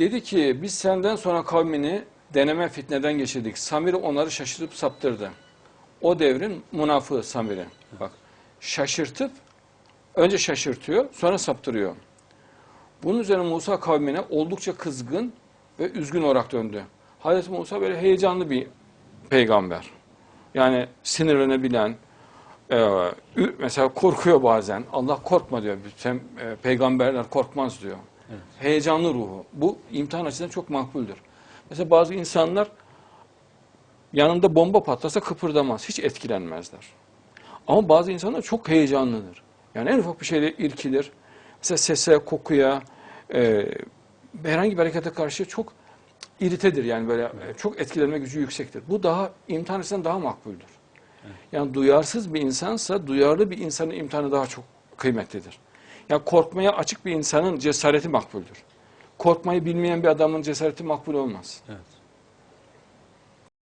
Dedi ki biz senden sonra kavmini deneme fitneden geçirdik. Samiri onları şaşırtıp saptırdı. O devrin münafığı Samiri. Bak şaşırtıp önce şaşırtıyor sonra saptırıyor. Bunun üzerine Musa kavmine oldukça kızgın ve üzgün olarak döndü. Hazreti Musa böyle heyecanlı bir peygamber. Yani sinirlenebilen, e, mesela korkuyor bazen. Allah korkma diyor. Sen, e, peygamberler korkmaz diyor. Heyecanlı ruhu. Bu imtihan açısından çok makbuldür. Mesela bazı insanlar yanında bomba patlasa kıpırdamaz. Hiç etkilenmezler. Ama bazı insanlar çok heyecanlıdır. Yani en ufak bir şeyde irkilir. Mesela sese, kokuya, e, herhangi bir harekete karşı çok iritedir. Yani böyle e, çok etkilenme gücü yüksektir. Bu daha imtihan açısından daha makbuldür. Yani duyarsız bir insansa duyarlı bir insanın imtihanı daha çok kıymetlidir. Yani korkmaya açık bir insanın cesareti makbuldür. Korkmayı bilmeyen bir adamın cesareti makbul olmaz. Evet.